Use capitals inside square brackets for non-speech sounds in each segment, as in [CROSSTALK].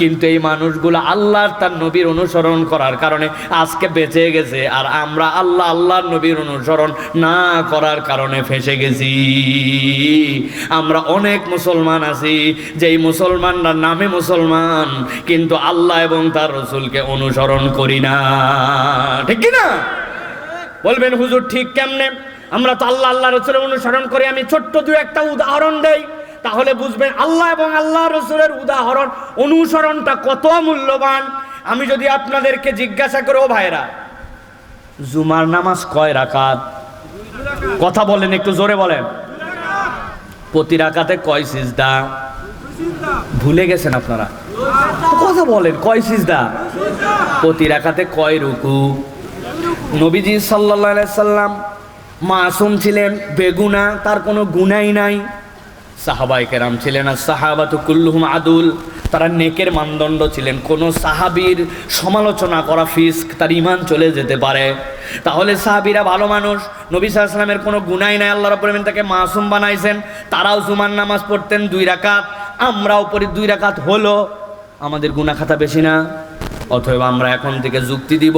কিন্তু এই মানুষগুলো আল্লাহ তার নবীর অনুসরণ করার কারণে আজকে বেঁচে গেছে আর আমরা আল্লাহ আল্লাহর নবীর অনুসরণ না করার কারণে ফেসে গেছি। আমরা অনেক মুসলমান আছি, যেই মুসলমানরা নামে মুসলমান, কিন্তু আল্লাহ এবং তার রসুলকে অনুসরণ করি না। ঠিক কি না? বলবেন, হুজুর, ঠিক কেমনে? আমরা তো আল্লাহ আল্লাহ রসুলের অনুসরণ করি, আমি ছোট্ট দু একটা উদাহরণ দেই। তাহলে বুঝবেন আল্লাহ এবং আল্লাহ রসুলের উদাহরণ, অনুসরণটা কত মূল্যবান। আমি যদি আপনাদেরকে জিজ্ঞাসা করো ভাইরা জুমার নামাজ কয় রাকাত? কথা বলেন, একটু জোরে বলেন। প্রতি রাকাতে কয় সিজদা? ভুলে গেছেন আপনারা? কথা বলেন, কয় সিজদা? প্রতি রাকাতে কয় রুকু? নবীজি সাল্লাহ সাল্লাম মাসুম ছিলেন, বেগুনা, তার কোনো গুনাই নাই। সাহাবাই কেরাম ছিলেন, আর সাহাবাতু কুল্লুহুম আদুল, তারা নেকের মানদণ্ড ছিলেন। কোনো সাহাবীর সমালোচনা করা ফিস্ক তার ইমান চলে যেতে পারে। তাহলে সাহাবিরা ভালো মানুষ, নবী সাল্লামের কোনো গুনাই নাই, আল্লাহ আলামিন তাকে মাসুম বানাইছেন। তারাও জুমার নামাজ পড়তেন দুই রাকাত, আমরাও পড়ি দুই রাকাত হলো। আমাদের গুনা খাতা বেশি না। অথবা আমরা এখন থেকে যুক্তি দিব,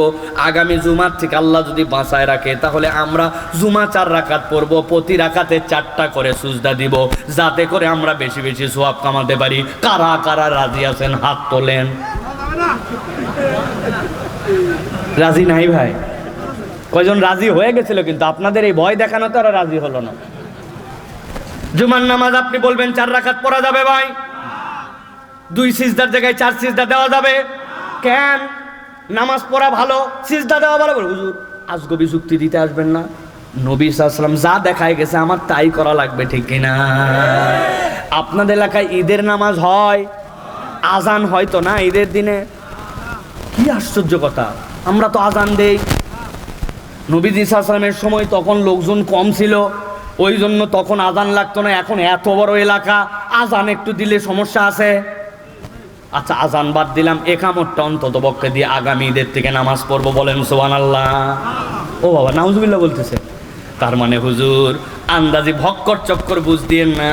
আগামী জুমার থেকে আল্লাহ যদি বাঁচায় রাখে, তাহলে আমরা জুমা চার রাকাত পড়ব, প্রতি রাকাতে চারটা করে সুজদা দিব, যাতে করে আমরা বেশি বেশি সোয়াব কামাতে পারি। কারা কারা রাজি আছেন? হাত তোলেন। রাজি নাই ভাই? কয়জন রাজি হয়ে গেছিল কিন্তু? আপনাদের এই ভয় দেখানো তো আর রাজি হলো না। জুমার নামাজ আপনি বলবেন, চার রাখাত পড়া যাবে ভাই। দুই সিজদার জায়গায় চার সিজদা দেওয়া যাবে। কেন? নামাজ পড়া ভালো সিজদা দেওয়া ভালো বলে, হুজুর আজগবি যুক্তি দিতে আসবেন না। নবী সাল্লাম যা দেখায় গেছে আমার তাই করা লাগবে ঠিক কিনা? আপনাদের এলাকায় ঈদের নামাজ হয় আজান হয়তো না ঈদের দিনে? কি আশ্চর্য কথা আমরা তো আজান দেই। নবীজি সাল্লামের সময় তখন লোকজন কম ছিল ওই জন্য তখন আজান লাগতো না এখন এত বড় এলাকা আজান একটু দিলে সমস্যা আছে। আচ্ছা আজান বাদ দিলাম একামতটা অন্তত পক্ষে দিয়ে আগামী ঈদের থেকে নামাজ পড়ব বলেন সোহান আল্লাহ ও বাবা, নাউজুবিল্লাহ বলতেছে। তার মানে হুজুর, আন্দাজি ভক্কর চক্কর বুঝ দিয়েন না,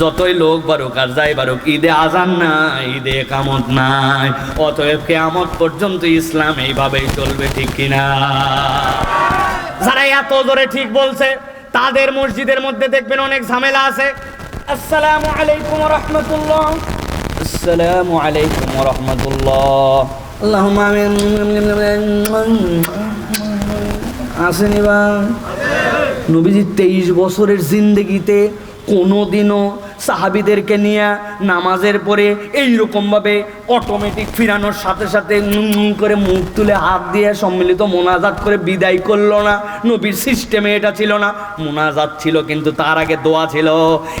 যতই লোক বারুক আর যাই বারুক, ঈদে আজান নাই, ঈদে কামত নাই, অতএব কেয়ামত পর্যন্ত ইসলাম এইভাবেই চলবে, ঠিক কিনা? যারা এত জোরে ঠিক বলছে, তাদের মসজিদের মধ্যে দেখবেন অনেক ঝামেলা আছে। আসসালামু আলাইকুম রহমতুল্লাহ। আসসালামু আলাইকুম রহমতুল্লাহ। আল্লাহুম্মা আমিন। আসেনি বা নবীজি তেইশ বছরের জিন্দগিতে কোনোদিনও সাহাবিদেরকে নিয়ে নামাজের পরে এইরকমভাবে অটোমেটিক ফিরানোর সাথে সাথে করে মুখ তুলে হাত দিয়ে সম্মিলিত মোনাজাত করে বিদায় করল না। নবীর সিস্টেমে এটা ছিল না। মোনাজাত ছিল কিন্তু তার আগে দোয়া ছিল।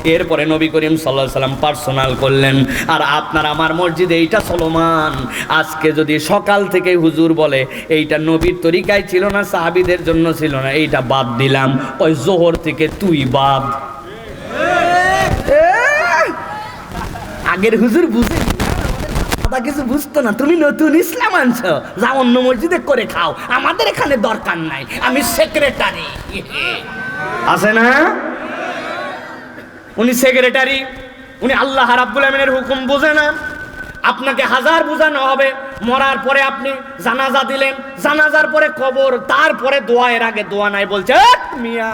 এরপরে নবী করিম সাল্লাহ সাল্লাম পার্সোনাল করলেন। আর আপনার আমার মসজিদে এইটা চলমান। আজকে যদি সকাল থেকে হুজুর বলে, এইটা নবীর তরিকায় ছিল না, সাহাবিদের জন্য ছিল না, এইটা বাদ দিলাম। ওই জোহর থেকে তুই বাদ। আগের হুজুর বুঝে দাদা কিছু বুঝতো না। তুমি নতুন ইসলাম আনছো যা অন্য মসজিদে করে খাও। আমাদের এখানে দরকার নাই, আমি সেক্রেটারি আছে না? উনি সেক্রেটারি উনি আল্লাহ রাব্বুল আমিনের হুকুম বোঝে না। আপনাকে হাজার বোঝানো হবে, মরার পরে আপনি জানাজা দিলেন, জানাজার পরে কবর, তারপরে দোয়া, এর আগে দোয়া নাই বলছে মিয়া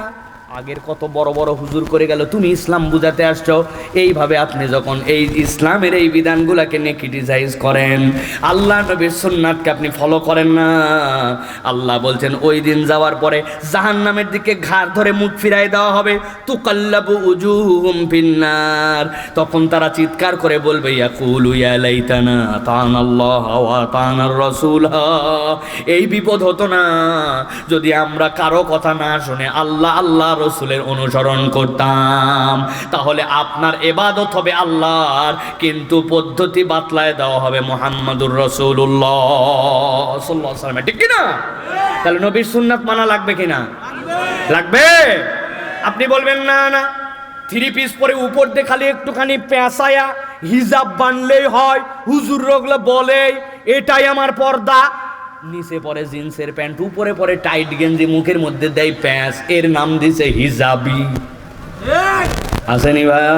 আগের কত বড় বড় হুজুর করে গেল, তুমি ইসলাম বুঝাতে আসছো? এইভাবে আপনি যখন এই ইসলামের এই বিধানগুলোকে নিয়ে ক্রিটিসাইজ করেন, আল্লাহ নবীর সুন্নাতকে আপনি ফলো করেন না। আল্লাহ বলছেন, ওই দিন যাওয়ার পরে জাহান্নামের দিকে ঘাড় ধরে মুখ ফিরাই দেওয়া হবে। তু তুকাল্লাবু উজুহুম ফিন্নার। তখন তারা চিৎকার করে বলবে, ইয়াকুলু ইয়া লাইতানা তান আল্লাহ ওয়া তানার রাসূল। এই বিপদ হতো না। যদি আমরা কারও কথা না শুনে আল্লাহ আল্লাহ রসুলের অনুসরণ করতাম। তাহলে আপনার এবাদত হবে আল্লাহর, কিন্তু পদ্ধতি বাতলায় দেওয়া হবে মোহাম্মদুর আলাইহি ঠিক কিনা? তাহলে নবীর সুন্নাত মানা লাগবে কিনা? লাগবে? আপনি বলবেন, না না থ্রি পিস পরে উপর দিয়ে খালি একটুখানি পেঁচায়া হিজাব বানলেই হয়, হুজুর রোগলে বলে এটাই আমার পর্দা। নিচে পরে জিন্সের প্যান্ট উপরে পরে টাইট গেঞ্জি মুখের মধ্যে দেয় প্যাঁচ। এর নাম দিছে হিজাবি। আসেনি ভাইয়া?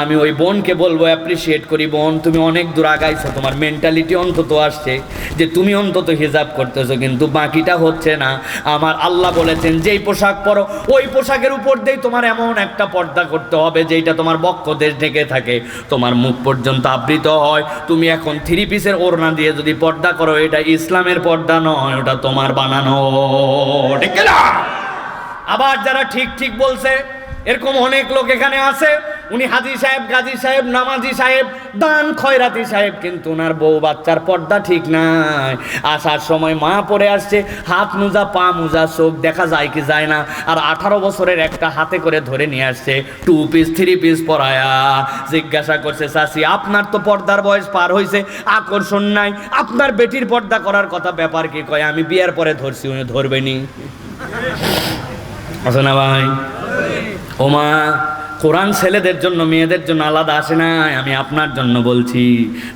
আমি ওই বোনকে বলব অ্যাপ্রিসিয়েট করি বোন, তুমি অনেক দূর আগাইছো, তোমার মেন্টালিটি অন্তত আসছে যে তুমি অন্তত হিজাব করতেছো, কিন্তু বাকিটা হচ্ছে না। আমার আল্লাহ বলেছেন, যেই পোশাক পরো, ওই পোশাকের উপর দিয়েই তোমার এমন একটা পর্দা করতে হবে, যেইটা তোমার বক্ষ দেশ ঢেকে থাকে। তোমার মুখ পর্যন্ত আবৃত হয়। তুমি এখন থ্রি পিসের ওড়না দিয়ে যদি পর্দা করো, এটা ইসলামের পর্দা নয়, ওটা তোমার বানানো। আবার যারা ঠিক ঠিক বলছে, এরকম অনেক লোক এখানে আছে উনি হাজি সাহেব, গাজী সাহেব, নামাজি সাহেব, দান খয়রাতি সাহেব, কিন্তু ওনার বউ বাচ্চার পর্দা ঠিক নাই। আসার সময় মা পড়ে আসছে, হাত মুজা, পা মুজা, চোখ দেখা যায় কি যায় না। আর আঠারো বছরের একটা হাতে করে ধরে নিয়ে আসছে টু পিস থ্রি পিস পরায়া। জিজ্ঞাসা করছে চাষি আপনার তো পর্দার বয়স পার হয়েছে আকর্ষণ নাই। আপনার বেটির পর্দা করার কথা ব্যাপার কি কয়? আমি বিয়ার পরে ধরছি, উনি ধরবেনি আছে না ভাই। ওমা কোরআন ছেলেদের জন্য, মেয়েদের জন্য আলাদা আসে না আমি আপনার জন্য বলছি।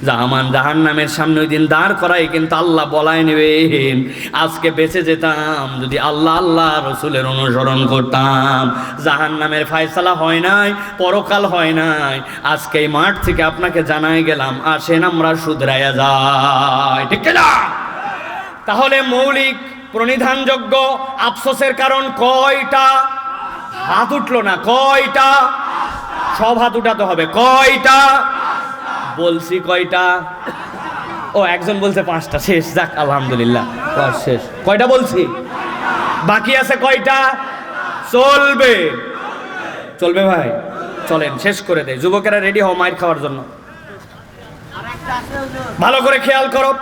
জাহামান জাহান নামের সামনে ওই দিন দাঁড় করাই কিন্তু আল্লাহ বলাই নেবেন, আজকে বেঁচে যেতাম, যদি আল্লাহ আল্লাহ রসুলের অনুসরণ করতাম। জাহান নামের ফায়সালা হয় নাই, পরকাল হয় নাই, আজকে এই মাঠ থেকে আপনাকে জানাই গেলাম, আসেন আমরা শুধরাইয়া যাই। ঠিক না তাহলে মৌলিক, প্রণিধানযোগ্য, আফসোসের কারণ কয়টা? হাত উঠল না, কয়টা? সব হাত উঠাতে হবে, কয়টা? বলছি কয়টা? ও, একজন বলছে পাঁচটা, শেষ, যাক, আলহামদুলিল্লাহ শেষ। কয়টা বলছি? বাকি আছে কয়টা? চলবে। চলবে ভাই। চলেন, শেষ করে দে যুবকেরা রেডি হও মাইর খাওয়ার জন্য। ভালো করে খেয়াল করো।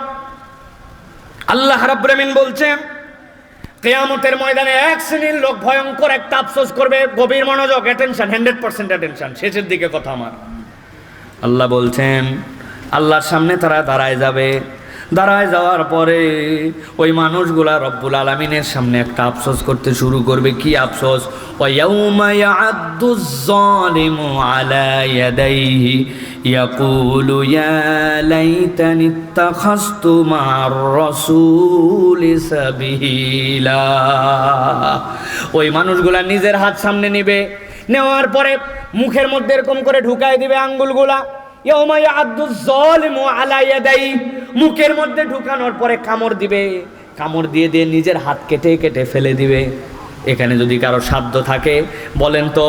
আল্লাহ রাব্রামিন বলছেন কেয়ামতের ময়দানে এক শ্রেণির লোক ভয়ঙ্কর একটা আফসোস করবে, গভীর মনোযোগ অ্যাটেনশন হান্ড্রেড পার্সেন্ট অ্যাটেনশন শেষের দিকে কথা আমার। আল্লাহ বলছেন, আল্লাহর সামনে তারা দাঁড়ায় যাবে। দাঁড়ায় যাওয়ার পরে ওই মানুষগুলা রব্বুল আলমিনের সামনে একটা আফসোস করতে শুরু করবে কি আফসোস وَيَوْمَ يَعَضُّ الظَّالِمُ عَلَى يَدَيْهِ يَقُولُ يَا لَيْتَنِي اتَّخَذْتُ مَعَ الرَّسُولِ سَبِيلًا ওই মানুষগুলা নিজের হাত সামনে নেবে নেওয়ার পরে মুখের মধ্যে এরকম করে ঢুকায় দিবে আঙ্গুলগুলা মুখের মধ্যে ঢুকানোর পরে কামড় দিবে। কামড় দিয়ে দিয়ে নিজের হাত কেটে কেটে ফেলে দিবে। এখানে যদি কারও সাধ্য থাকে, বলেন তো,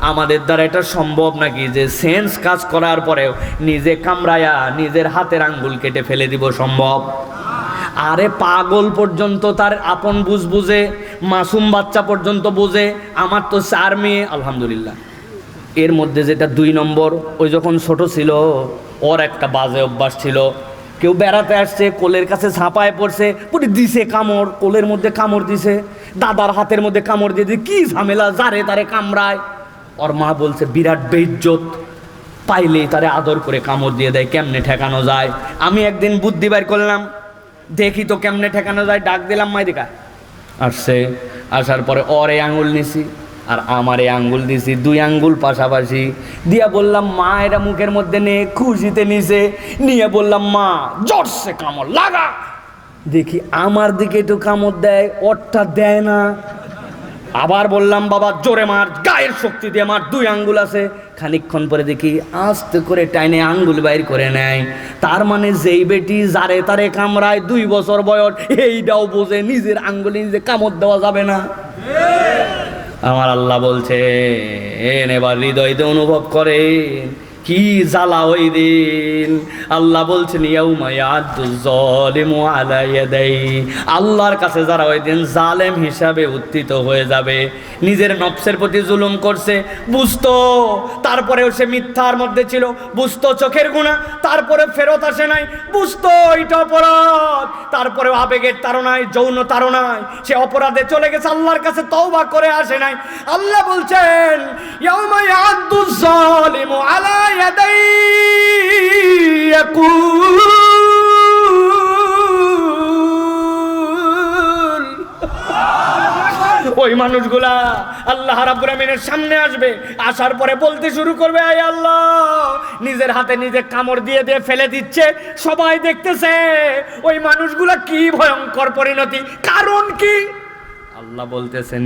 আমাদের দ্বারা এটা সম্ভব নাকি যে সেন্স কাজ করার পরেও নিজে কামড়ায়া নিজের হাতের আঙ্গুল কেটে ফেলে দিব সম্ভব? আরে পাগল পর্যন্ত তার আপন বুঝ বুঝে, মাসুম বাচ্চা পর্যন্ত বুঝে, আমার তো চার মেয়ে, আলহামদুলিল্লাহ। এর মধ্যে যেটা দুই নম্বর, ওই যখন ছোট ছিল, ওর একটা বাজে অভ্যাস ছিল। কেউ বেড়াতে আসছে, কোলের কাছে ঝাঁপায় পড়ছে পুরি দিছে কামড়, কোলের মধ্যে কামড় দিছে, দাদার হাতের মধ্যে কামড় দিয়ে দিয়ে কি ঝামেলা, যারে তারে কামড়ায়। ওর মা বলছে, বিরাট বেইজ্জত, পাইলেই তারে আদর করে কামড় দিয়ে দেয়, কেমনে ঠেকানো যায়? আমি একদিন বুদ্ধি বের করলাম, দেখি তো কেমনে ঠেকানো যায়, ডাক দিলাম মাইদিকা। আসছে, আসার পরে এই আঙুল নিছি আর আমার এই আঙ্গুল দিছি, দুই আঙ্গুল পাশাপাশি। দিয়া বললাম, মা এটা মুখের মধ্যে নে, খুশিতে নিছে। নিয়ে বললাম, মা, জোরসে কামড় লাগা। দেখি আমার দিকে একটু কামড় দেয় ওরটা দেয় না। আবার বললাম, বাবা, জোরে মার, গায়ের শক্তি দিয়ে মার, দুই আঙ্গুল আছে। খানিকক্ষণ পরে দেখি আস্তে করে টাইনে আঙ্গুল বাইর করে নেয়। তার মানে যেই বেটি যারে তারে কামড়ায় দুই বছর বয়স, এইটাও বোঝে, নিজের আঙ্গুলে নিজে কামড় দেওয়া যাবে না। আমার আল্লাহ বলছে এবার হৃদয়তে অনুভব করে কি জ্বালা ওই দিন? আল্লাহ বলছেন আল্লাহর কাছে যারা ওই দিন জালেম হিসাবে উত্থিত হয়ে যাবে, নিজের নফসের প্রতি জুলুম করছে, বুঝতো? তারপরেও সে মিথ্যার মধ্যে ছিল, বুঝতো চোখের গুণা, তারপরে ফেরত আসে নাই, বুঝতো এটা অপরাধ। তারপরেও আবেগের তাড়নায়, যৌন তাড়নায়, সে অপরাধে চলে গেছে, আল্লাহর কাছে তওবা করে আসে নাই। আল্লাহ বলছেন, ইয়াউমা ওই মানুষগুলা আল্লাহ রাব্বুল আমিনের সামনে আসবে, আসার পরে বলতে শুরু করবে, আয় আল্লাহ, নিজের হাতে নিজে কামড় দিয়ে দিয়ে ফেলে দিচ্ছে, সবাই দেখতেছে, ওই মানুষগুলা কি ভয়ঙ্কর পরিণতি, কারণ কি? আল্লাহ বলতেছেন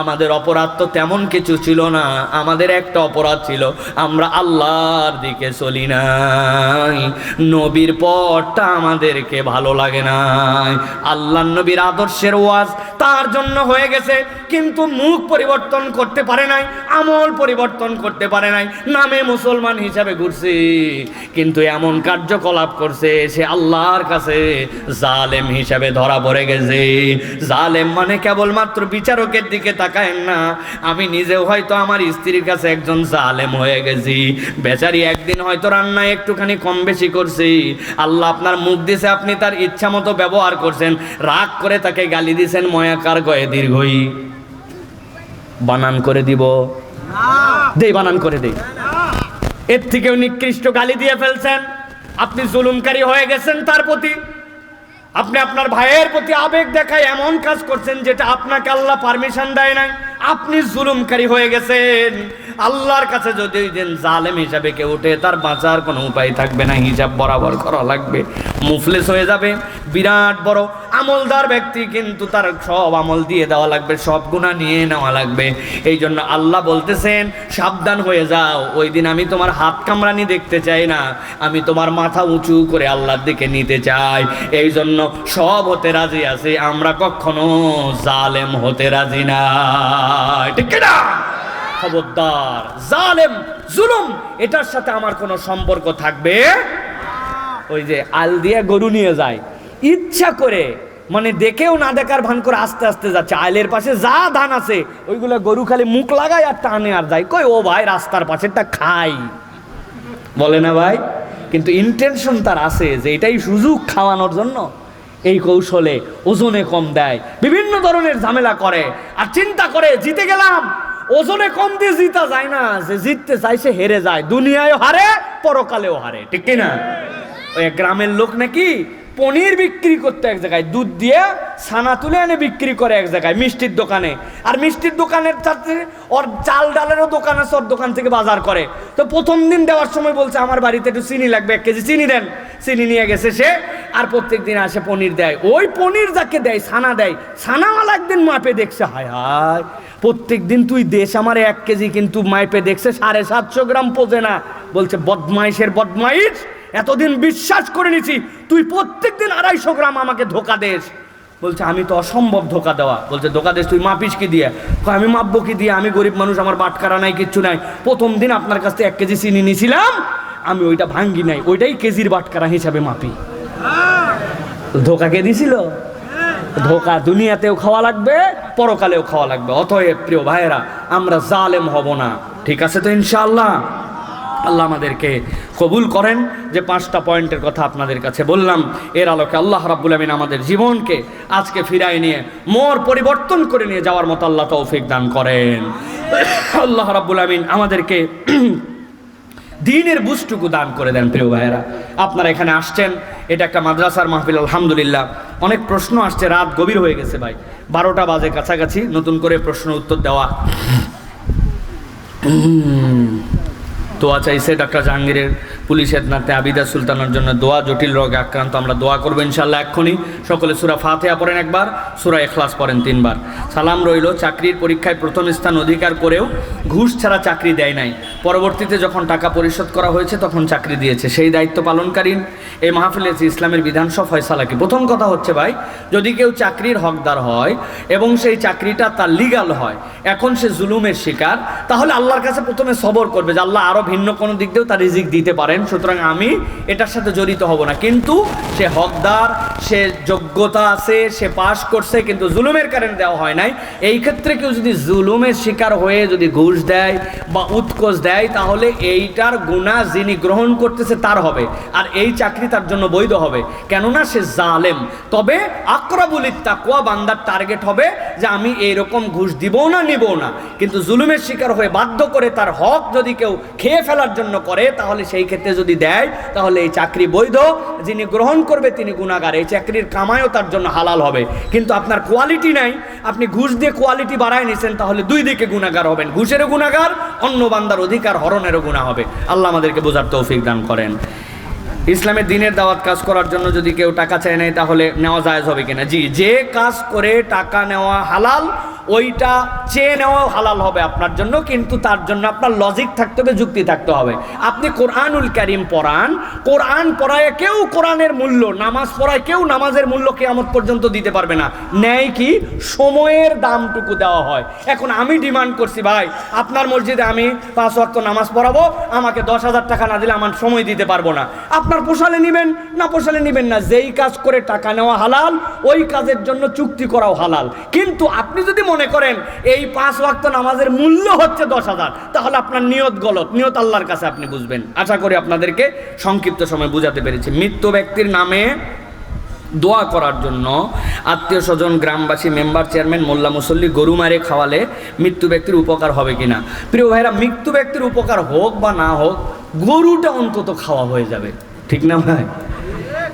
আমাদের অপরাধ তো তেমন কিছু ছিল না, আমাদের একটা অপরাধ ছিল, আমরা আল্লাহর দিকে চলি নাই। নবীর পথটা আমাদেরকে ভালো লাগে নাই। আল্লাহ নবীর আদর্শের ওয়াজ তার জন্য হয়ে গেছে, কিন্তু মুখ পরিবর্তন করতে পারে নাই, আমল পরিবর্তন করতে পারে নাই, নামে মুসলমান হিসাবে ঘুরছি। কিন্তু এমন কার্যকলাপ করছে, সে আল্লাহর কাছে জালেম হিসাবে ধরা পড়ে গেছে। জালেম মানে কেবলমাত্র বিচারকের দিকে তাকায়েন না। আমি নিজেও হয়তো আমার স্ত্রীর কাছে একজন জালেম হয়ে গেছি। বেচারি একদিন হয়তো রান্নায় একটুখানি কম বেশি করছি। আল্লাহ আপনার মুখ দিছে আপনি তার ইচ্ছা মতো ব্যবহার করছেন। রাগ করে তাকে গালি দিছেন ময়াকার গয়ে দীর্ঘই। বানান করে দিব। দেই বানান করে দেই এর থেকেও নিকৃষ্ট গালি দিয়ে ফেলছেন। আপনি জুলুমকারী হয়ে গেছেন তার প্রতি। আপনি আপনার ভাইয়ের প্রতি আবেগ দেখায় এমন কাজ করছেন যেটা আপনাকে আল্লাহ পারমিশন দেয় নাই। আপনি জুলুমকারী হয়ে গেছেন। আল্লাহর কাছে যদি ওই দিন জালেম হিসাবে কেউ উঠে তার বাঁচার কোনো উপায় থাকবে না। হিসাব বরাবর করা লাগবে। মুফলেস হয়ে যাবে। বিরাট বড় আমলদার ব্যক্তি কিন্তু তার সব আমল দিয়ে দেওয়া লাগবে, সব গুণা নিয়ে নেওয়া লাগবে। এই জন্য আল্লাহ বলতেছেন, সাবধান হয়ে যাও, ওই দিন আমি তোমার হাত কামড়ানি দেখতে চাই না, আমি তোমার মাথা উঁচু করে আল্লাহর দিকে নিতে চাই। এই জন্য সব হতে রাজি আছে, আমরা কখনো জালেম হতে রাজি না। ঠিক না? খবরদার, জালেম, জুলুম, এটার সাথে আমার কোনো সম্পর্ক থাকবে? ওই যে আল দিয়ে গরু নিয়ে যায়, ইচ্ছা করে মানে দেখেও না দেখার ভান করে আস্তে আস্তে যাচ্ছে। আইলের পাশে যা ধান আছে, ওইগুলো গরু খালি মুখ লাগায় আর টানে আর যায়। কই ও ভাই, রাস্তার পাশেরটা খাই। বলে না ভাই, কিন্তু ইন্টেনশন তার আছে যে এটাই সুযোগ খাওয়ানোর জন্য এই কৌশলে ওজনে কম দেয়। বিভিন্ন ধরনের ঝামেলা করে আর চিন্তা করে, জিতে গেলাম। ওজনে কম দিয়ে জিতা যায় না। যে জিততে চাই সে হেরে যায়। দুনিয়ায় হারে, পরকালেও হারে। ঠিক কি না ওই গ্রামের লোক নাকি পনির বিক্রি করতে এক জায়গায়, দুধ দিয়ে ছানা তুলে এনে বিক্রি করে এক জায়গায়, মিষ্টির দোকানে। আর মিষ্টির দোকানের সাথে ওর চাল ডালেরও দোকান আছে, ওর দোকান থেকে বাজার করে। তো প্রথম দিন দেওয়ার সময় বলছে, আমার বাড়িতে একটু চিনি লাগবে, এক কেজি চিনি দেন। চিনি নিয়ে গেছে সে, আর প্রত্যেক দিন আসে পনির দেয়। ওই পনির যাকে দেয়, ছানা দেয়। ছানাওয়ালা একদিন মাপে দেখছে, হায় হায়, প্রত্যেক দিন তুই দেশ আমার এক কেজি, কিন্তু মাইপে দেখছে সাড়ে সাতশো গ্রাম পোজে না। বলছে, বদমাইশের বদমাইশ। এতদিন বিশ্বাস করে নিছি, তুই প্রত্যেক দিন আড়াইশো গ্রাম আমাকে ধোকা দেস। বলছে, আমি তো অসম্ভব ধোকা দেওয়া। বলছে, ধোকা দেশ তুই মাপিস কি দিয়ে? আমি মাপবো কি দিয়ে? আমি গরিব মানুষ, আমার বাটকারা নাই, কিচ্ছু নাই। প্রথম দিন আপনার কাছ থেকে এক কেজি চিনি নিয়েছিলাম আমি ওইটা ভাঙ্গি নাই, ওইটাই কেজির বাটকারা হিসাবে মাপি। ধোকা কে দিছিল? ধোকা দুনিয়াতেও খাওয়া লাগবে, পরকালেও খাওয়া লাগবে। অতএব প্রিয় ভাইয়েরা, আমরা জালেম হব না। ঠিক আছে তো ইনশাআল্লাহ? আল্লাহ আমাদেরকে কবুল করেন। যে পাঁচটা পয়েন্টের কথা আপনাদের কাছে বললাম, এর আলোকে আল্লাহ রাব্বুল আমিন আমাদের জীবনকে আজকে ফিরাই নিয়ে মোর পরিবর্তন করে নিয়ে যাওয়ার মতো আল্লাহ তৌফিক দান করেন। আল্লাহ রাব্বুল আমিন আমাদেরকে [CLEARS THROAT] দিনের বুঝটুকু দান করে দেন, প্রিয় ভাইয়েরা। আপনারা এখানে আসছেন, এটা একটা মাদ্রাসার মাহফিল, আলহামদুলিল্লাহ। অনেক প্রশ্ন আসছে, রাত গভীর হয়ে গেছে ভাই। বারোটা বাজে কাছাকাছি, নতুন করে প্রশ্ন উত্তর দেওয়া। [CLEARS THROAT] দোয়া চাইছে ডাক্তার জাহাঙ্গীরের পুলিশের নাতে আবিদা সুলতানের জন্য দোয়া, জটিল রোগে আক্রান্ত। আমরা দোয়া করব ইনশাল্লাহ এক্ষুনি। সকলে সুরা ফাতেহা পড়েন একবার, সুরা এখলাস পড়েন তিনবার। সালাম রইল, চাকরির পরীক্ষায় প্রথম স্থান অধিকার করেও ঘুষ ছাড়া চাকরি দেয় নাই। পরবর্তীতে যখন টাকা পরিশোধ করা হয়েছে, তখন চাকরি দিয়েছে। সেই দায়িত্ব পালনকারী এই মাহফিলে ইসলামের বিধানসভা ফয়সালা কি? প্রথম কথা হচ্ছে ভাই, যদি কেউ চাকরির হকদার হয় এবং সেই চাকরিটা তার লিগাল হয়, এখন সে জুলুমের শিকার, তাহলে আল্লাহর কাছে প্রথমে সবর করবে যে আল্লাহ আরও ভিন্ন কোনো দিক দিয়েও তার রিজিক দিতে পারেন। সুতরাং আমি এটার সাথে জড়িত হব না। কিন্তু সে হকদার, সে যোগ্যতা আছে, সে পাশ করছে, কিন্তু জুলুমের কারণে দেওয়া হয় নাই। এই ক্ষেত্রে কেউ যদি জুলুমের শিকার হয়ে যদি ঘুষ দেয় বা উৎকোষ দেয়, তাহলে এইটার গুণা যিনি গ্রহণ করতেছে তার হবে, আর এই চাকরি তার জন্য বৈধ হবে। কেননা সে জালেম। তবে আক্রাবুল তাকুয়া বান্দার টার্গেট হবে যে আমি এইরকম ঘুষ দিব না নিব না। কিন্তু জুলুমের শিকার হয়ে বাধ্য করে তার হক যদি কেউ খেয়ে ফেলার জন্য করে, তাহলে সেই ক্ষেত্রে যদি দেয়, তাহলে এই চাকরি বৈধ। যিনি গ্রহণ করবে, তিনি গুণাগার। এই চাকরির কামাইও তার জন্য হালাল হবে। কিন্তু আপনার কোয়ালিটি নাই, আপনি ঘুষ দিয়ে কোয়ালিটি বাড়ায় নিছেন, তাহলে দুই দিকে গুণাগার হবেন। ঘুষেরও গুণাগার, অন্য বান্দার অধিকার হরণেরও গুণা হবে। আল্লাহ আমাদেরকে বোঝার তৌফিক দান করেন। ইসলামের দিনের দাওয়াত কাজ করার জন্য যদি কেউ টাকা চায় নেয় তাহলে নেওয়া জায়েজ হবে কিনা? জি, যে কাজ করে টাকা নেওয়া হালাল, ওইটা চেয়ে নেওয়াও হালাল হবে আপনার জন্য, কিন্তু তার জন্য আপনার লজিক থাকতে হবে, যুক্তি থাকতে হবে। আপনি কোরআনুল কারিম পড়ান, কোরআন পড়ায় কেউ কোরআনের মূল্য, নামাজ পড়ায় কেউ নামাজের মূল্য কেয়ামত পর্যন্ত দিতে পারবে না। ন্যায় কি? সময়ের দামটুকু দেওয়া হয়। এখন আমি ডিমান্ড করছি, ভাই, আপনার মসজিদে আমি পাঁচ ওয়াক্ত নামাজ পড়াবো, আমাকে দশ হাজার টাকা না দিলে আমার সময় দিতে পারব না। আপনার পোষালে নেবেন, না পোষালে নেবেন না। যেই কাজ করে টাকা নেওয়া হালাল, ওই কাজের জন্য চুক্তি করাও হালাল। কিন্তু আপনি যদি মনে করেন, এই পাঁচ ওয়াক্ত নামাজের মূল্য হচ্ছে দশ হাজার, তাহলে আপনার নিয়ত গলত, নিয়ত আল্লাহর কাছে আপনি বুঝবেন। আশা করি আপনাদেরকে সংক্ষিপ্ত সময় বুঝাতে পেরেছি। মৃত্যু ব্যক্তির নামে দোয়া করার জন্য আত্মীয় স্বজন, গ্রামবাসী, মেম্বার, চেয়ারম্যান, মোল্লা মুসল্লি, গরু মারে খাওয়ালে মৃত্যু ব্যক্তির উপকার হবে কিনা? প্রিয় ভাইরা, মৃত্যু ব্যক্তির উপকার হোক বা না হোক, গরুটা অন্তত খাওয়া হয়ে যাবে। ঠিক না ভাই?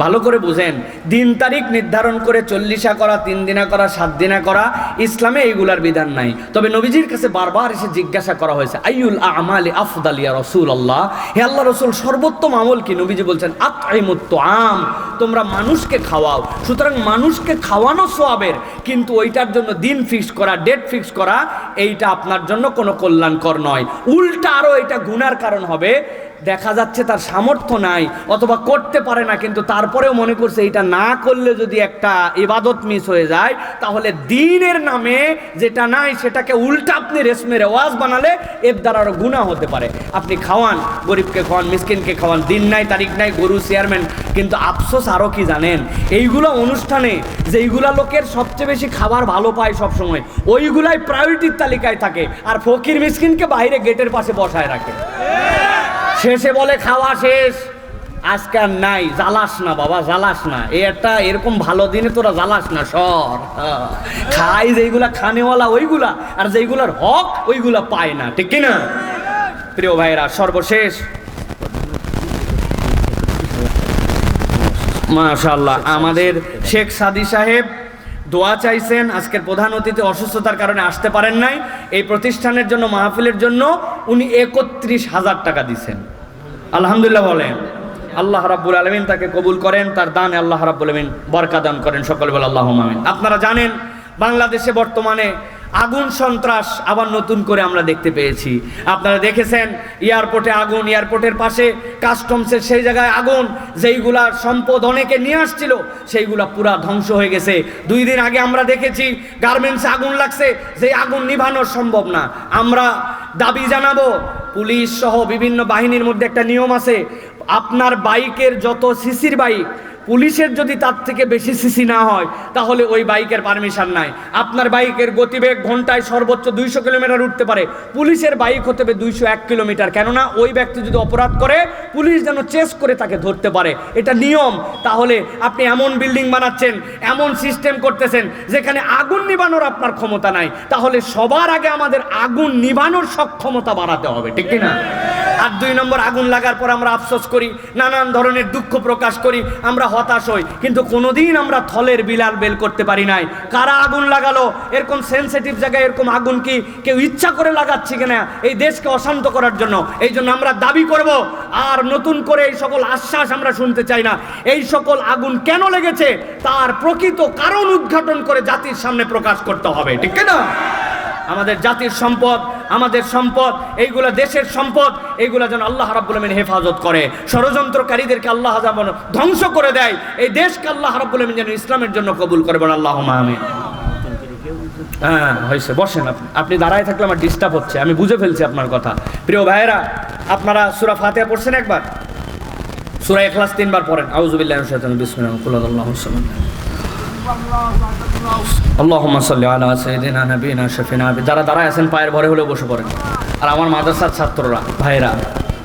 ভালো করে বুঝেন। দিন তারিখ নির্ধারণ করে চল্লিশা করা, তিন দিনা করা, সাত দিনা করা, ইসলামে এইগুলার বিধান নাই। তবে নবীজির কাছে বারবার এসে জিজ্ঞাসা করা হয়েছে আইউল আমালে আফদালিয়া রসুল আল্লাহ হে আল্লাহ রসুল, সর্বোত্তম আমল কি? নবীজি বলছেন আত্মাইমুত্ত আম তোমরা মানুষকে খাওয়াও। সুতরাং মানুষকে খাওয়ানো সোয়াবের, কিন্তু ওইটার জন্য দিন ফিক্স করা, ডেট ফিক্স করা, এইটা আপনার জন্য কোনো কল্যাণকর নয়। উল্টা আরও এটা গুনার কারণ হবে দেখা যাচ্ছে তার সামর্থ্য নাই, অথবা করতে পারে না, কিন্তু তারপরেও মনে করছে এটা না করলে যদি একটা ইবাদত মিস হয়ে যায়, তাহলে দিনের নামে যেটা নাই সেটাকে উল্টা আপনি রেশমের ওয়াজ বানালে এর দ্বারা আরও গুণা হতে পারে। আপনি খাওয়ান, গরিবকে খাওয়ান, মিসকিনকে খাওয়ান, দিন নাই, তারিখ নাই, গরু, চেয়ারম্যান, কিন্তু আফসোস আরও কি জানেন? এইগুলো অনুষ্ঠানে যেইগুলা লোকের সবচেয়ে বেশি খাবার ভালো পায় সবসময়, ওইগুলাই প্রায়োরিটির তালিকায় থাকে, আর ফকির মিসকিনকে বাইরে গেটের পাশে বসায় রাখে। শেষে বলে, খাওয়া শেষ। আজকে আর নাই, জ্বালাস না বাবা, জ্বালাস না। একটা এরকম ভালো দিনে তোরা জ্বালাস না, সর। খাই যেইগুলা খানেওয়ালা, ওইগুলা। আর যেইগুলার হক, ওইগুলা পায় না, ঠিক কিনা? প্রিয় ভাইরা সর্বশেষ। মাশাল্লাহ আমাদের শেখ সাদি সাহেব দোয়া চাইছেন, আজকের প্রধান অতিথি অসুস্থতার কারণে আসতে পারেন নাই। এই প্রতিষ্ঠানের জন্য, মাহফিলের জন্য উনি একত্রিশ হাজার টাকা দিছেন। আলহামদুলিল্লাহ বলেন। আল্লাহ রাব্বুল আলমিন তাকে কবুল করেন, তার দানে আল্লাহ রাব্বুল আলমিন বরকা দান করেন। সকল বলে আল্লাহ মামিন আপনারা জানেন, বাংলাদেশে বর্তমানে আগুন সন্ত্রাস আবার নতুন করে আমরা দেখতে পেয়েছি। আপনারা দেখেছেন, এয়ারপোর্টে আগুন, এয়ারপোর্টের পাশে কাস্টমসের সেই জায়গায় আগুন যেইগুলার সম্পদ অনেকে নিয়ে আসছিল, সেইগুলা পুরা ধ্বংস হয়ে গেছে। দুই দিন আগে আমরা দেখেছি, গার্মেন্টসে আগুন লাগছে, যে আগুন নিভানো সম্ভব না। আমরা দাবি জানাব, পুলিশ সহ বিভিন্ন বাহিনীর মধ্যে একটা নিয়ম আছে, আপনার বাইকের যত সিসির বাইক পুলিশের যদি তার থেকে বেশি সিসি না হয়, তাহলে ওই বাইকের পারমিশন নাই। আপনার বাইকের গতিবেগ ঘন্টায় সর্বোচ্চ দুইশো কিলোমিটার উঠতে পারে। পুলিশের বাইক হতে হবে দুইশো এক কিলোমিটার। কেননা ওই ব্যক্তি যদি অপরাধ করে, পুলিশ যেন চেস করে তাকে ধরতে পারে। এটা নিয়ম। তাহলে আপনি এমন বিল্ডিং বানাচ্ছেন, এমন সিস্টেম করতেছেন, যেখানে আগুন নিবানোর আপনার ক্ষমতা নাই। তাহলে সবার আগে আমাদের আগুন নিবানোর সক্ষমতা বাড়াতে হবে, ঠিক না আর দুই নম্বর, আগুন লাগার পর আমরা আফসোস করি, নানান ধরনের দুঃখ প্রকাশ করি। আমরা হতাশ হই। কিন্তু কোনোদিন আমরা থলের বিলাল বেল করতে পারি নাই। কারা আগুন লাগালো? এরকম সেন্সিটিভ জায়গায় এরকম আগুন কি কেউ ইচ্ছা করে লাগাচ্ছে কিনা? এই দেশকে অশান্ত করার জন্য। এই জন্য আমরা দাবি করব, আর নতুন করে এই সকল আশ্বাস আমরা শুনতে চাই না। এই সকল আগুন কেন লেগেছে? তার প্রকৃত কারণ উদ্ঘাটন করে জাতির সামনে প্রকাশ করতে হবে। ঠিক না? আমাদের জাতির সম্পদ আমাদের সম্পদ, এইগুলা দেশের সম্পদ, এইগুলা যেন আল্লাহ রাব্বুল আমিন হেফাজত করে। ষড়যন্ত্রকারীদেরকে আল্লাহ যেন ধ্বংস করে দেয়, এই দেশকে আল্লাহ রাব্বুল আমিন যেন ইসলামের জন্য কবুল করে বলে আল্লাহ আমিন। হ্যাঁ হয়েছে, বসেন আপনি। আপনি দাঁড়ায় থাকলে আমার ডিস্টার্ব হচ্ছে, আমি বুঝে ফেলছি আপনার কথা। প্রিয় ভাইয়েরা, আপনারা সুরা ফাতিহা পড়ছেন একবার? সুরা এখলাস তিনবার পড়েন। আউযুবিল্লাহি মিনাশ আল্লাহুম্মা সাল্লি আলা সাইয়্যিদিনা নাবিয়িনা শাফিনা যারা দাঁড়ায় আছেন, পায়ের ভরে হলেও বসে পড়েন। আর আমার মাদ্রাসার ছাত্ররা ভাইরা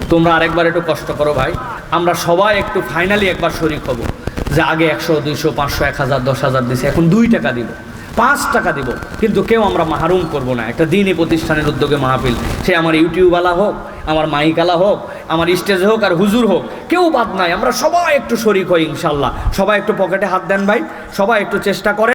তোমরা আরেকবার একটু কষ্ট করো ভাই। আমরা সবাই একটু ফাইনালি একবার শরিক হব। যে আগে একশো, দুইশো, পাঁচশো, এক হাজার, দশ হাজার দিছে, এখন দুই টাকা দিব। পাঁচ টাকা দিব। কিন্তু কেউ আমরা মাহরুম করব না। একটা দিনই প্রতিষ্ঠানের উদ্যোগে মাহফিল। সে আমার ইউটিউবওয়ালা হোক, আমার মাইকালা হোক আমার স্টেজে হোক আর হুজুর হোক, কেউ বাদ নাই। আমরা সবাই একটু শরিক হই ইনশাল্লাহ। সবাই একটু পকেটে হাত দেন ভাই, সবাই একটু চেষ্টা করে